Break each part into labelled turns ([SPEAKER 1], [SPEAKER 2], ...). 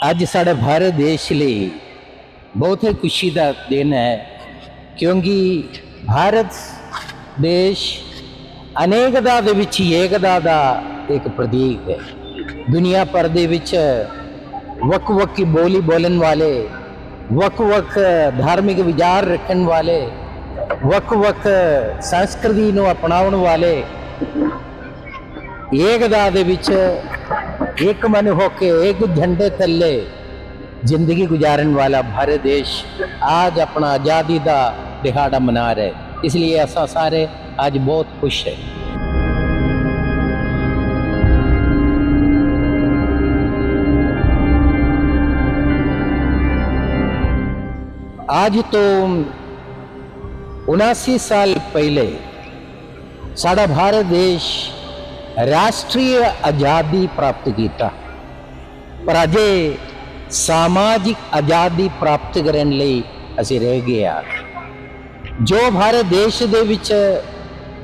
[SPEAKER 1] ਅੱਜ ਸਾਡੇ ਭਾਰਤ ਦੇਸ਼ ਲਈ ਬਹੁਤ ਹੀ ਖੁਸ਼ੀ ਦਾ ਦਿਨ ਹੈ, ਕਿਉਂਕਿ ਭਾਰਤ ਦੇਸ਼ ਅਨੇਕਤਾ ਦੇ ਵਿੱਚ ਏਕਤਾ ਦਾ ਇੱਕ ਪ੍ਰਤੀਕ ਹੈ। ਦੁਨੀਆ ਭਰ ਦੇ ਵਿੱਚ ਵੱਖ-ਵੱਖ ਕੀ ਬੋਲੀ ਬੋਲਣ ਵਾਲੇ, ਵੱਖ-ਵੱਖ ਧਾਰਮਿਕ ਵਿਚਾਰ ਰੱਖਣ ਵਾਲੇ, ਵੱਖ-ਵੱਖ ਸੰਸਕ੍ਰਿਤੀ ਨੂੰ ਅਪਣਾਉਣ ਵਾਲੇ ਏਕਤਾ ਦੇ ਵਿੱਚ एक मन होके एक झंडे थले ज़िंदगी गुजारन वाला भारत देश आज अपना आज़ादी का दिहाड़ा मना रहे इसलिए ऐसा सारे आज बहुत खुश है। आज तो उनासी साल पहले साढ़ा भारत देश ਰਾਸ਼ਟਰੀ ਆਜ਼ਾਦੀ ਪ੍ਰਾਪਤ ਕੀਤਾ। ਪਰ ਅਜੇ ਸਮਾਜਿਕ ਆਜ਼ਾਦੀ ਪ੍ਰਾਪਤ ਕਰਨ ਲਈ ਅਸੀਂ ਰਹਿ ਗਏ ਆ। ਜੋ ਭਾਰਤ ਦੇਸ਼ ਦੇ ਵਿੱਚ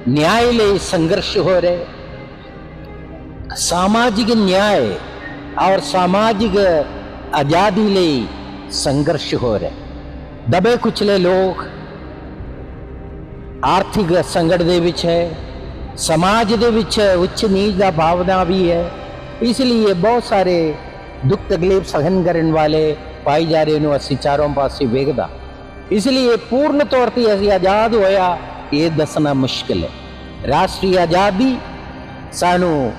[SPEAKER 1] ਨਿਆਂ ਲਈ ਸੰਘਰਸ਼ ਹੋ ਰਹੇ ਸਮਾਜਿਕ ਨਿਆਂ ਔਰ ਸਮਾਜਿਕ ਆਜ਼ਾਦੀ ਲਈ ਸੰਘਰਸ਼ ਹੋ ਰਿਹਾ ਦਬੇ ਕੁਚਲੇ ਲੋਕ ਆਰਥਿਕ ਸੰਕਟ ਦੇ ਵਿੱਚ ਹੈ ਸਮਾਜ ਦੇ ਵਿੱਚ ਉੱਚ ਨੀਚ ਦਾ ਭਾਵਨਾ ਵੀ ਹੈ। ਇਸ ਲਈ ਬਹੁਤ ਸਾਰੇ ਦੁੱਖ ਤਕਲੀਫ ਸਹਿਨ ਕਰਨ ਵਾਲੇ ਭਾਈਚਾਰੇ ਨੂੰ ਅਸੀਂ ਚਾਰੋਂ ਪਾਸੇ ਵੇਖਦਾ। ਇਸ ਲਈ ਪੂਰਨ ਤੌਰ ਤੇ ਅਸੀਂ ਆਜ਼ਾਦ ਹੋਇਆ, ਇਹ ਦੱਸਣਾ ਮੁਸ਼ਕਿਲ ਹੈ। ਰਾਸ਼ਟਰੀ ਆਜ਼ਾਦੀ, ਸਾਨੂੰ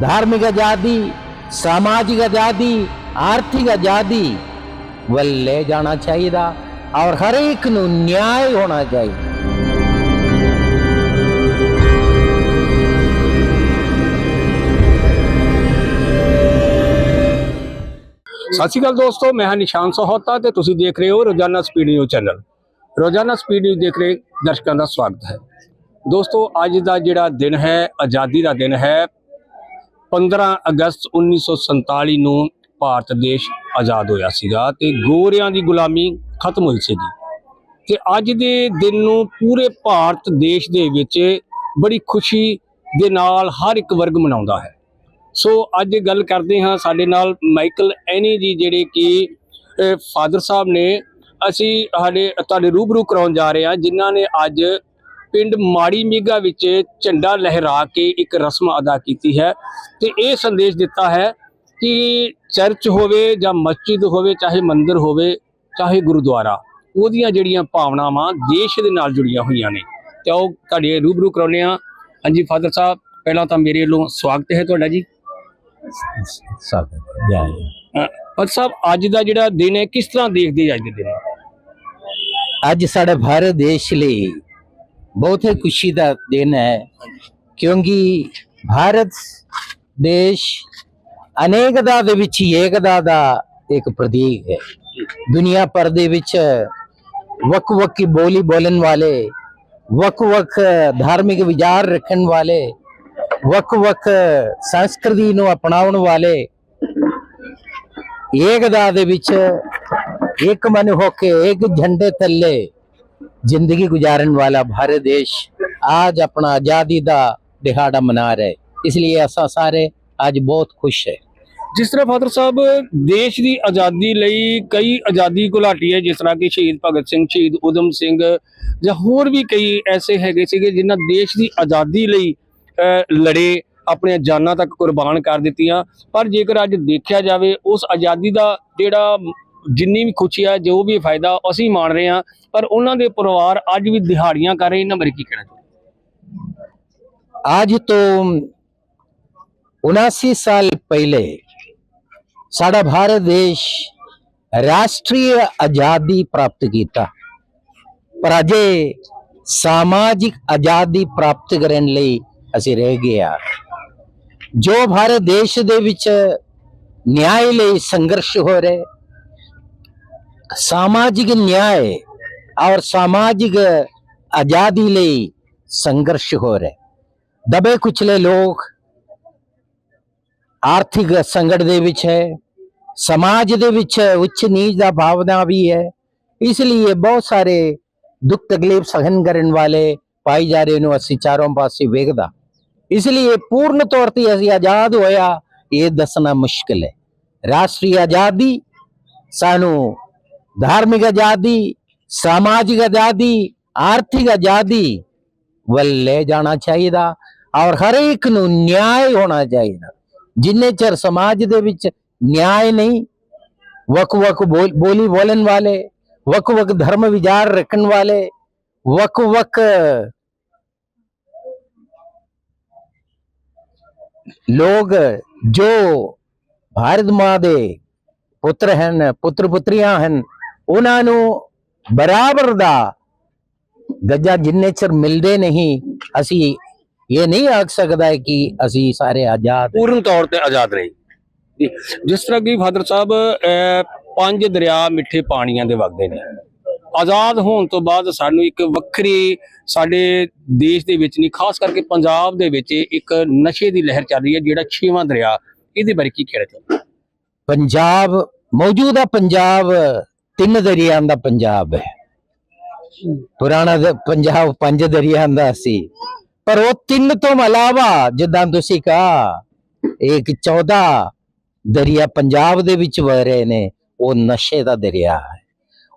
[SPEAKER 1] ਧਾਰਮਿਕ ਆਜ਼ਾਦੀ, ਸਮਾਜਿਕ ਆਜ਼ਾਦੀ, ਆਰਥਿਕ ਆਜ਼ਾਦੀ ਵੱਲ ਲੈ ਜਾਣਾ ਚਾਹੀਦਾ ਔਰ ਹਰ ਇੱਕ ਨੂੰ ਨਿਆਂ ਹੋਣਾ
[SPEAKER 2] ਸਤਿ ਸ਼੍ਰੀ ਅਕਾਲ ਦੋਸਤੋ, ਮੈਂ ਹਾਂ ਨਿਸ਼ਾਨ ਸਹੋਤਾ ਤੇ ਤੁਸੀਂ ਦੇਖ ਰਹੇ ਹੋ Rozana speed news channel. Rozana speed news ਦੇਖ ਰਹੇ ਦਰਸ਼ਕਾਂ ਦਾ ਸਵਾਗਤ ਹੈ। ਦੋਸਤੋ, ਅੱਜ ਦਾ ਜਿਹੜਾ ਦਿਨ ਹੈ, ਆਜ਼ਾਦੀ ਦਾ ਦਿਨ ਹੈ 15 ਅਗਸਤ 1947 ਨੂੰ ਭਾਰਤ ਦੇਸ਼ ਆਜ਼ਾਦ ਹੋਇਆ ਸੀਗਾ ਤੇ ਗੋਰਿਆਂ ਦੀ ਗੁਲਾਮੀ ਖਤਮ ਹੋਈ ਸੀਗੀ। ਤੇ ਅੱਜ ਦੇ ਦਿਨ ਨੂੰ ਪੂਰੇ ਭਾਰਤ ਦੇਸ਼ ਦੇ ਵਿੱਚ ਬੜੀ ਖੁਸ਼ੀ ਦੇ ਨਾਲ ਹਰ ਇੱਕ ਵਰਗ ਮਨਾਉਂਦਾ ਹੈ। ਸੋ ਅੱਜ ਗੱਲ ਕਰਦੇ ਹਾਂ ਸਾਡੇ ਨਾਲ ਮਾਈਕਲ ਐਨੀ ਜੀ ਜਿਹੜੇ ਕਿ ਫਾਦਰ ਸਾਹਿਬ ਨੇ ਅਸੀਂ ਸਾਡੇ, ਤੁਹਾਡੇ ਰੂਬਰੂ ਕਰਾਉਣ ਜਾ ਰਹੇ ਹਾਂ, ਜਿਨ੍ਹਾਂ ਨੇ ਅੱਜ ਪਿੰਡ ਮਾੜੀ ਮੀਗਾ ਵਿੱਚ ਝੰਡਾ ਲਹਿਰਾ ਕੇ ਇੱਕ ਰਸਮ ਅਦਾ ਕੀਤੀ ਹੈ ਤੇ ਇਹ ਸੰਦੇਸ਼ ਦਿੱਤਾ ਹੈ ਕਿ ਚਰਚ ਹੋਵੇ ਜਾਂ ਮਸਜਿਦ ਹੋਵੇ, ਚਾਹੇ ਮੰਦਿਰ ਹੋਵੇ, ਚਾਹੇ ਗੁਰਦੁਆਰਾ, ਉਹਦੀਆਂ ਜਿਹੜੀਆਂ ਭਾਵਨਾਵਾਂ ਦੇਸ਼ ਦੇ ਨਾਲ ਜੁੜੀਆਂ ਹੋਈਆਂ ਨੇ। ਤੇ ਉਹ ਤੁਹਾਡੇ ਰੂਬਰੂ ਕਰਾਉਨੇ ਆ ਹਾਂਜੀ, ਫਾਦਰ ਸਾਹਿਬ, ਪਹਿਲਾਂ ਤਾਂ ਮੇਰੇ ਵੱਲੋਂ ਸਵਾਗਤ ਹੈ ਤੁਹਾਡਾ ਜੀ।
[SPEAKER 1] ਹੈ ਜੈ ਜੈ।
[SPEAKER 2] ਫਾਦਰ ਸਾਹਿਬ ਅੱਜ ਦਾ ਜਿਹੜਾ ਦਿਨ ਹੈ ਕਿਸ ਤਰ੍ਹਾਂ ਦੇਖਦੇ ਹੋ ਅੱਜ ਦੇ ਦਿਨ?
[SPEAKER 1] ਅੱਜ ਸਾਡੇ ਭਾਰਤ ਦੇਸ਼ ਲਈ ਬਹੁਤ ਹੀ ਖੁਸ਼ੀ ਦਾ ਦਿਨ ਹੈ ਕਿਉਂਕਿ ਭਾਰਤ ਦੇਸ਼ ਅਨੇਕਤਾ ਦੇ ਵਿੱਚ ਏਕਤਾ ਦਾ ਇੱਕ ਪ੍ਰਤੀਕ ਹੈ ਦੁਨੀਆ ਭਰ ਦੇ ਵਿੱਚ ਵੱਖ-ਵੱਖ ਕੀ ਬੋਲੀ ਬੋਲਣ ਵਾਲੇ ਵੱਖ-ਵੱਖ ਧਾਰਮਿਕ ਵਿਚਾਰ ਰੱਖਣ ਵਾਲੇ ਵੱਖ-ਵੱਖ ਸੰਸਕ੍ਰਿਤੀ ਨੂੰ ਅਪਣਾਉਣ ਵਾਲੇ ਏਕਤਾ ਦੇ ਵਿੱਚ ਇੱਕ ਮਨ ਹੋ ਕੇ ਇੱਕ ਝੰਡੇ ਥੱਲੇ ਜ਼ਿੰਦਗੀ ਗੁਜ਼ਾਰਨ ਵਾਲਾ ਭਾਰਤ ਦੇਸ਼ आज अपना आजादी का दिहाड़ा मना रहे इसलिए ऐसा सारे आज बहुत खुश है
[SPEAKER 2] ਜਿਸ ਤਰ੍ਹਾਂ ਫਾਦਰ ਸਾਹਿਬ ਦੇਸ਼ ਦੀ ਆਜ਼ਾਦੀ ਲਈ ਕਈ ਆਜ਼ਾਦੀ ਘੁਲਾਟੀਏ ਜਿਸ ਤਰ੍ਹਾਂ ਕਿ ਸ਼ਹੀਦ ਭਗਤ ਸਿੰਘ ਸ਼ਹੀਦ ਉਦਮ ਸਿੰਘ ਜਾਂ ਹੋਰ ਵੀ ਕਈ ਐਸੇ ਹੈਗੇ ਸੀਗੇ ਜਿਨ੍ਹਾਂ ਦੇਸ਼ ਦੀ ਆਜ਼ਾਦੀ ਲਈ ਅਹ, ਲੜੇ ਆਪਣੀਆਂ ਜਾਨਾਂ ਤੱਕ ਕੁਰਬਾਨ ਕਰ ਦਿੱਤੀਆਂ ਪਰ ਜੇਕਰ ਅੱਜ ਦੇਖਿਆ ਜਾਵੇ ਉਸ ਆਜ਼ਾਦੀ ਦਾ ਜਿਹੜਾ ਜਿੰਨੀ ਵੀ ਖੁਸ਼ੀ ਆ ਜੋ ਵੀ ਫਾਇਦਾ ਅਸੀਂ ਮਾਣ ਰਹੇ ਹਾਂ ਪਰ ਉਹਨਾਂ ਦੇ ਪਰਿਵਾਰ ਅੱਜ ਵੀ ਦਿਹਾੜੀਆਂ ਕਰ ਰਹੇ ਇਹਨਾਂ ਬਾਰੇ ਕੀ ਕਹਿਣਾ ਚਾਹੁੰਦੇ
[SPEAKER 1] आज तो उनासी साल पहले साड़ा भारत देश राष्ट्रीय आजादी प्राप्त ਕੀਤਾ ਪਰ ਅਜੇ ਸਮਾਜਿਕ ਆਜ਼ਾਦੀ ਪ੍ਰਾਪਤ ਕਰਨ ਲਈ ਅਸੀਂ ਰਹਿ ਗਏ ਆ। ਜੋ ਭਾਰਤ ਦੇਸ਼ ਦੇ ਵਿੱਚ ਨਿਆਂ ਲਈ ਸੰਘਰਸ਼ ਹੋ ਰਿਹਾ ਸਮਾਜਿਕ ਨਿਆਂ ਔਰ ਸਮਾਜਿਕ ਆਜ਼ਾਦੀ ਲਈ ਸੰਘਰਸ਼ ਹੋ ਰਿਹਾ ਦਬੇ ਕੁਚਲੇ ਲੋਕ ਆਰਥਿਕ ਸੰਕਟ ਦੇ ਵਿੱਚ ਹੈ, ਸਮਾਜ ਦੇ ਵਿੱਚ ਉੱਚ ਨੀਚ ਦਾ ਭਾਵਨਾ ਵੀ ਹੈ। ਇਸ ਲਈ ਬਹੁਤ ਸਾਰੇ ਦੁੱਖ ਤਕਲੀਫ ਸਹਿਨ ਕਰਨ ਵਾਲੇ ਭਾਈਚਾਰੇ ਨੂੰ ਅਸੀਂ ਚਾਰੋਂ ਪਾਸੇ ਵੇਖਦਾ ਇਸ ਲਈ ਪੂਰਨ ਤੌਰ ਤੇ ਅਸੀਂ ਆਜ਼ਾਦ ਹੋਇਆ ਇਹ ਦੱਸਣਾ ਮੁਸ਼ਕਿਲ ਹੈ ਰਾਸ਼ਟਰੀ ਆਜ਼ਾਦੀ ਸਾਨੂੰ ਧਾਰਮਿਕ ਆਜ਼ਾਦੀ ਸਮਾਜਿਕ ਆਜ਼ਾਦੀ ਆਰਥਿਕ ਆਜ਼ਾਦੀ ਵੱਲ ਲੈ ਜਾਣਾ ਚਾਹੀਦਾ ਔਰ ਹਰ ਇੱਕ ਨੂੰ ਨਿਆਂ ਹੋਣਾ ਚਾਹੀਦਾ ਜਿੰਨੇ ਚਿਰ ਸਮਾਜ ਦੇ ਵਿੱਚ ਨਿਆਂ ਨਹੀਂ ਵਕ ਵਕ ਬੋਲੀ ਬੋਲਣ ਵਾਲੇ ਵਕ ਵਕ ਧਰਮ ਵਿਚਾਰ ਰੱਖਣ ਵਾਲੇ ਵਕ ਵਕ ਲੋਕ ਜੋ ਭਾਰਤ ਮਾਂ ਦੇ ਪੁੱਤਰ ਹਨ ਪੁੱਤਰ ਪੁੱਤਰੀਆਂ ਹਨ ਉਹਨਾਂ ਨੂੰ ਬਰਾਬਰ ਦਾ ਗੱਜਾ ਜਿੰਨੇ ਚਿਰ ਮਿਲਦੇ ਨਹੀਂ ਅਸੀਂ ਇਹ ਨਹੀਂ ਆਖ ਸਕਦਾ ਕਿ ਅਸੀਂ ਸਾਰੇ ਆਜ਼ਾਦ
[SPEAKER 2] ਪੂਰਨ ਤੌਰ ਤੇ ਆਜ਼ਾਦ ਰਹੇ। ਜਿਸ ਤਰ੍ਹਾਂ ਕਿ ਫਾਦਰ ਸਾਹਿਬ ਅਹ, ਪੰਜ ਦਰਿਆ ਮਿੱਠੇ ਪਾਣੀਆਂ ਦੇ ਵਗਦੇ ਨੇ। ਆਜ਼ਾਦ ਹੋਣ ਤੋਂ ਬਾਅਦ ਸਾਨੂੰ ਇੱਕ ਵੱਖਰੀ ਸਾਡੇ ਦੇਸ਼ ਦੇ ਵਿੱਚ ਨਹੀਂ ਖਾਸ ਕਰਕੇ ਪੰਜਾਬ ਦੇ ਵਿੱਚ ਇੱਕ ਨਸ਼ੇ ਦੀ ਲਹਿਰ ਚੱਲ ਰਹੀ ਹੈ, ਜਿਹੜਾ ਛੇਵਾਂ ਦਰਿਆ। ਇਹਦੇ ਬਾਰੇ ਕੀ ਕਹਿਣਾ ਚਾਹੁੰਦੇ
[SPEAKER 1] ਪੰਜਾਬ, ਮੌਜੂਦਾ ਪੰਜਾਬ, ਤਿੰਨ ਦਰਿਆਂ ਦਾ ਪੰਜਾਬ ਹੈ। ਪੁਰਾਣਾ ਪੰਜਾਬ ਪੰਜ ਦਰਿਆਂ ਦਾ ਸੀ। ਪਰ ਉਹ ਤਿੰਨ ਤੋਂ ਇਲਾਵਾ, ਜਿੱਦਾਂ ਤੁਸੀਂ ਕਹਾ, ਇੱਕ 14 ਦਰਿਆ ਪੰਜਾਬ ਦੇ ਵਿੱਚ ਵਹ ਰਹੇ ਨੇ, ਉਹ ਨਸ਼ੇ ਦਾ ਦਰਿਆ ਹੈ।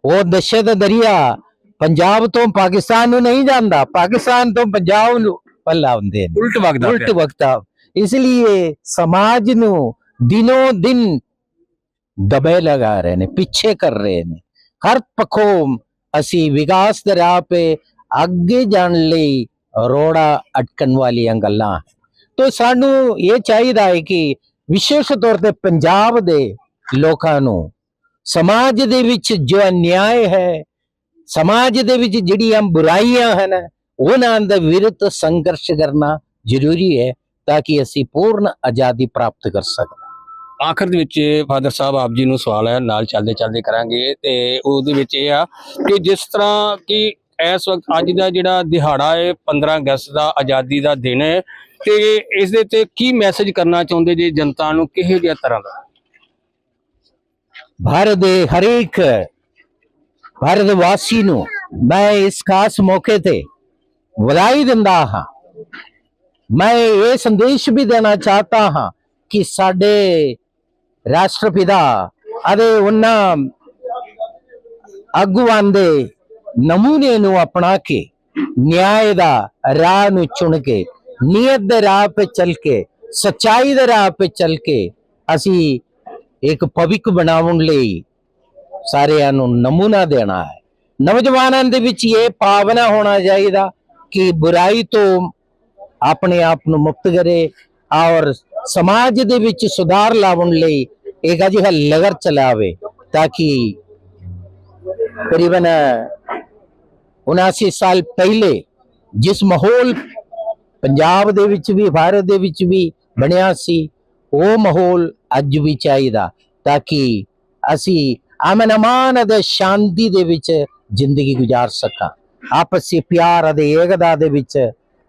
[SPEAKER 1] ਉਹ ਨਸ਼ੇ ਦਾ ਦਰਿਆ। ਪੰਜਾਬ ਤੋਂ ਪਾਕਿਸਤਾਨ ਨੂੰ ਨਹੀਂ ਜਾਂਦਾ। ਪਾਕਿਸਤਾਨ ਤੋਂ ਪੰਜਾਬ ਨੂੰ ਪੱਲਾ ਹੁੰਦੇ ਨੇ।
[SPEAKER 2] ਉਲਟ ਵਗਦਾ
[SPEAKER 1] ਉਲਟ ਵਗਦਾ। ਇਸ ਲਈ ਸਮਾਜ ਨੂੰ ਦਿਨੋਂ ਦਿਨ ਦਬੇ ਲਗਾ ਰਹੇ ਨੇ ਪਿੱਛੇ ਕਰ ਰਹੇ ਨੇ। ਹਰ ਪੱਖੋਂ ਅਸੀਂ ਵਿਕਾਸ ਦੇ ਰਾਹ 'ਤੇ ਅੱਗੇ ਜਾਣ ਲਈ ਰੋੜਾ ਅਟਕਣ ਵਾਲੀਆਂ ਗੱਲਾਂ। ਤੋਂ ਸਾਨੂੰ ਇਹ ਚਾਹੀਦਾ ਹੈ ਕਿ ਵਿਸ਼ੇਸ਼ ਤੌਰ ਤੇ ਪੰਜਾਬ ਦੇ ਲੋਕਾਂ ਨੂੰ ਸਮਾਜ ਦੇ ਵਿੱਚ ਜੋ ਅਨਿਆਏ ਹੈ, ਸਮਾਜ ਦੇ ਵਿੱਚ ਜਿਹੜੀਆਂ ਬੁਰਾਈਆਂ ਹਨ, ਉਹਨਾਂ ਦੇ ਵਿਰੁੱਧ ਸੰਘਰਸ਼ ਕਰਨਾ ਜ਼ਰੂਰੀ ਹੈ ਤਾਂ ਕਿ ਅਸੀਂ ਪੂਰਨ ਆਜ਼ਾਦੀ ਪ੍ਰਾਪਤ ਕਰ ਸਕੀਏ।
[SPEAKER 2] ਆਖਰ ਦੇ ਵਿੱਚ ਫਾਦਰ ਸਾਹਿਬ, ਆਪ ਜੀ ਨੂੰ ਸਵਾਲ ਹੈ, ਨਾਲ ਚੱਲਦੇ ਚੱਲਦੇ ਕਰਾਂਗੇ ਤੇ ਉਹਦੇ ਵਿੱਚ ਇਹ ਆ ਕਿ ਜਿਸ ਤਰ੍ਹਾਂ ਕਿ ਇਸ ਵਕਤ ਅੱਜ ਦਾ ਜਿਹੜਾ ਦਿਹਾੜਾ ਹੈ 15 ਅਗਸਤ ਦਾ ਆਜ਼ਾਦੀ ਦਾ ਦਿਨ ਹੈ, ਤੇ ਇਸ ਦੇ ਤੇ ਕੀ ਮੈਸੇਜ ਕਰਨਾ ਚਾਹੁੰਦੇ ਜੇ ਜਨਤਾ ਨੂੰ ਕਿਹੋ ਜਿਹਾ ਤਰ੍ਹਾਂ ਦਾ?
[SPEAKER 1] ਭਾਰਤ ਦੇ ਹਰੇਕ ਭਾਰਤ ਵਾਸੀ ਨੂੰ ਮੈਂ ਇਸ ਖਾਸ ਮੌਕੇ ਤੇ ਵਧਾਈ ਦਿੰਦਾ ਹਾਂ। ਮੈਂ ਇਹ ਸੰਦੇਸ਼ ਵੀ ਦੇਣਾ ਚਾਹਤਾ ਹਾਂ ਕਿ ਸਾਡੇ ਰਾਸ਼ਟਰਪਿਤਾ ਅਤੇ ਉਹਨਾਂ ਆਗੂਆਂ ਦੇ ਨਮੂਨੇ ਨੂੰ ਅਪਣਾ ਕੇ ਨਿਆਂ ਦਾ ਰਾਹ ਨੂੰ ਚੁਣ ਕੇ, ਨੀਅਤ ਦੇ ਰਾਹ 'ਤੇ ਚੱਲ ਕੇ, ਸਚਾਈ ਦੇ ਰਾਹ 'ਤੇ ਚੱਲ ਕੇ ਅਸੀਂ ਇੱਕ ਭਵਿੱਖ ਬਣਾਉਣ ਲਈ ਸਾਰਿਆਂ ਨੂੰ ਨਮੂਨਾ ਦੇਣਾ ਹੈ। ਨੌਜਵਾਨਾਂ ਦੇ ਵਿੱਚ ਇਹ ਭਾਵਨਾ ਹੋਣਾ ਚਾਹੀਦਾ ਕਿ ਬੁਰਾਈ ਤੋਂ ਆਪਣੇ ਆਪ ਨੂੰ ਮੁਕਤ ਕਰੇ ਔਰ ਸਮਾਜ ਦੇ ਵਿੱਚ ਸੁਧਾਰ ਲਾਉਣ ਲਈ ਇੱਕ ਅਜਿਹਾ ਲਗਰ ਚਲਾਵੇ ਤਾਂ ਕਿ ਕਰੀਬਨ 79 ਸਾਲ ਪਹਿਲੇ ਜਿਸ ਮਾਹੌਲ ਪੰਜਾਬ ਦੇ ਵਿੱਚ ਵੀ, ਭਾਰਤ ਦੇ ਵਿੱਚ ਵੀ ਬਣਿਆ ਸੀ ਉਹ ਮਾਹੌਲ ਅੱਜ ਵੀ ਚਾਹੀਦਾ ਤਾਂ ਕਿ ਅਸੀਂ ਅਮਨ ਅਮਾਨ ਅਤੇ ਸ਼ਾਂਤੀ ਦੇ ਵਿੱਚ ਜ਼ਿੰਦਗੀ ਗੁਜ਼ਾਰ ਸਕਾਂ। ਆਪਸੀ ਪਿਆਰ ਅਤੇ ਏਕਤਾ ਦੇ ਵਿੱਚ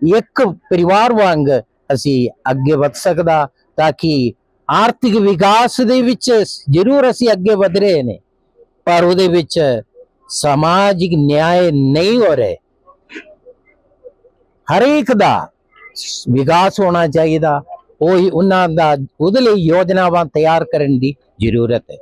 [SPEAKER 1] ਇੱਕ ਪਰਿਵਾਰ ਵਾਂਗ ਅਸੀਂ ਅੱਗੇ ਵਧ ਸਕਦਾ ਤਾਂ ਕਿ ਆਰਥਿਕ ਵਿਕਾਸ ਦੇ ਵਿੱਚ ਜ਼ਰੂਰ ਅਸੀਂ ਅੱਗੇ ਵਧ ਰਹੇ ਨੇ, ਪਰ ਉਹਦੇ ਵਿੱਚ ਸਮਾਜਿਕ ਨਿਆਂ ਨਹੀਂ ਹੋ ਰਹੇ। ਹਰੇਕ ਦਾ ਵਿਕਾਸ ਹੋਣਾ ਚਾਹੀਦਾ। ਉਹ ਉਹਨਾਂ ਦਾ ਉਹਦੇ ਲਈ ਯੋਜਨਾਵਾਂ ਤਿਆਰ ਕਰਨ ਦੀ ਜ਼ਰੂਰਤ ਹੈ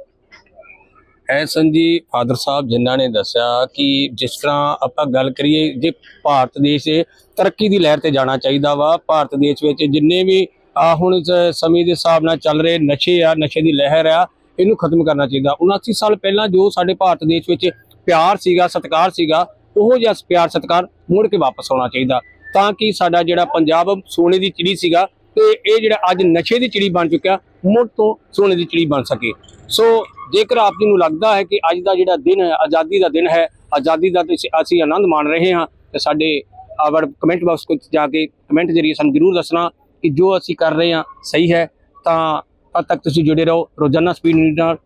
[SPEAKER 2] ਐ ਸੰਜੀ ਫਾਦਰ ਸਾਹਿਬ ਜਿਨ੍ਹਾਂ ਨੇ ਦੱਸਿਆ ਕਿ ਜਿਸ ਤਰ੍ਹਾਂ ਆਪਾਂ ਗੱਲ ਕਰੀਏ ਜੇ ਭਾਰਤ ਦੇਸ਼ ਤਰੱਕੀ ਦੀ ਲਹਿਰ ਤੇ ਜਾਣਾ ਚਾਹੀਦਾ ਵਾ ਭਾਰਤ ਦੇਸ਼ ਵਿੱਚ ਜਿੰਨੇ ਵੀ ਆ ਹੁਣ ਸਮੇਂ ਦੇ ਹਿਸਾਬ ਨਾਲ ਚੱਲ ਰਹੇ ਨਸ਼ੇ ਆ ਨਸ਼ੇ ਦੀ ਲਹਿਰ ਆ ਇਹਨੂੰ ਖਤਮ ਕਰਨਾ ਚਾਹੀਦਾ 79 ਸਾਲ ਪਹਿਲਾਂ ਜੋ ਸਾਡੇ ਭਾਰਤ ਦੇਸ਼ ਵਿੱਚ ਪਿਆਰ ਸੀਗਾ ਸਤਿਕਾਰ ਸੀਗਾ ਉਹ ਜਿਹਾ ਪਿਆਰ ਸਤਿਕਾਰ ਮੁੜ ਕੇ ਵਾਪਸ ਆਉਣਾ ਚਾਹੀਦਾ ਤਾਂ ਕਿ ਸਾਡਾ ਜਿਹੜਾ ਪੰਜਾਬ ਸੋਨੇ ਦੀ ਚਿੜੀ ਸੀਗਾ ਤੇ ਇਹ ਜਿਹੜਾ ਅੱਜ ਨਸ਼ੇ ਦੀ ਚਿੜੀ ਬਣ ਚੁੱਕਿਆ, ਮੁੜ ਤੋਂ ਸੋਨੇ ਦੀ ਚਿੜੀ ਬਣ ਸਕੇ। ਸੋ ਜੇਕਰ ਆਪ ਜੀ ਨੂੰ ਲੱਗਦਾ ਹੈ ਕਿ ਅੱਜ ਦਾ ਜਿਹੜਾ ਦਿਨ ਹੈ, ਆਜ਼ਾਦੀ ਦਾ ਦਿਨ ਹੈ, ਆਜ਼ਾਦੀ ਦਾ ਅਸੀਂ ਆਨੰਦ ਮਾਣ ਰਹੇ ਹਾਂ, ਤੇ ਸਾਡੇ ਆਵਰ ਕਮੈਂਟ ਬਾਕਸ ਵਿੱਚ ਜਾ ਕੇ ਕਮੈਂਟ ਜਰੀਏ ਸਾਨੂੰ ਜਰੂਰ ਦੱਸਣਾ ਕਿ ਜੋ ਅਸੀਂ ਕਰ ਰਹੇ ਹਾਂ, ਸਹੀ ਹੈ, ਤਾਂ ਤਦ ਤੱਕ ਤੁਸੀਂ ਜੁੜੇ ਰਹੋ। ਰੋਜ਼ਾਨਾ ਸਪੀਡ ਨਿਊਜ਼ ਨਾਲ